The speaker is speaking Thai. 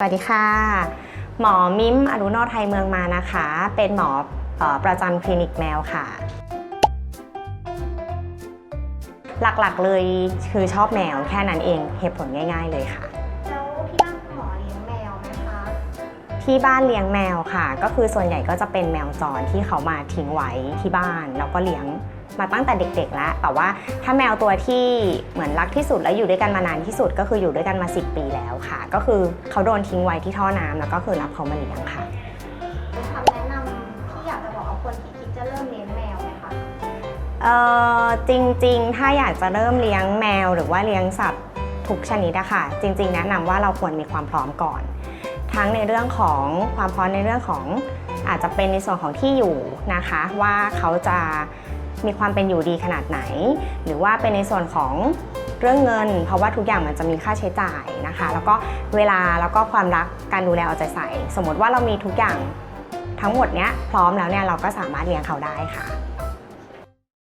สวัสดีค่ะ หมอมิมอรุโนไทยเมืองมานะคะ เป็นหมอเออประจำคลินิกแมวค่ะ หลักๆเลยคือชอบแมวแค่นั้นเองเหตุผลง่าย ๆ เลยค่ะ แล้วที่บ้านคุณหมอเลี้ยงแมวไหมคะ ที่บ้านเลี้ยงแมวค่ะ ก็คือส่วนใหญ่ก็จะเป็นแมวจรที่เขามาทิ้งไว้ที่บ้านแล้วก็เลี้ยง มาตั้งแต่เด็กๆแล้ว แต่ว่าถ้าแมวตัวที่เหมือนรักที่สุดและอยู่ด้วยกันมานานที่สุดก็คืออยู่ด้วยกันมา 10 ปีแล้วค่ะ ก็คือเขาโดนทิ้งไว้ที่ท่อน้ำแล้วก็คือรับเขามาเลี้ยงค่ะ มีคำแนะนำที่อยากจะบอกกับคนที่คิดจะเริ่มเลี้ยงแมวไหมคะ เอ่อจริงๆ ถ้าอยากจะเริ่มเลี้ยงแมวหรือว่าเลี้ยงสัตว์ทุกชนิดอะค่ะ จริง ๆ แนะนำว่าเราควรมีความพร้อมก่อน ทั้งในเรื่องของความพร้อมในเรื่องของอาจจะเป็นในส่วนของที่อยู่นะคะ ว่าเขาจะ มีความเป็นอยู่ดีขนาดไหน หรือว่าเป็นในส่วนของเรื่องเงิน เพราะว่าทุกอย่างมันจะมีค่าใช้จ่ายนะคะ แล้วก็เวลาแล้วก็ความรักการดูแลเอาใจใส่ สมมติว่าเรามีทุกอย่างทั้งหมดเนี้ยพร้อมแล้วเนี่ยเราก็สามารถเลี้ยงเขาได้ค่ะ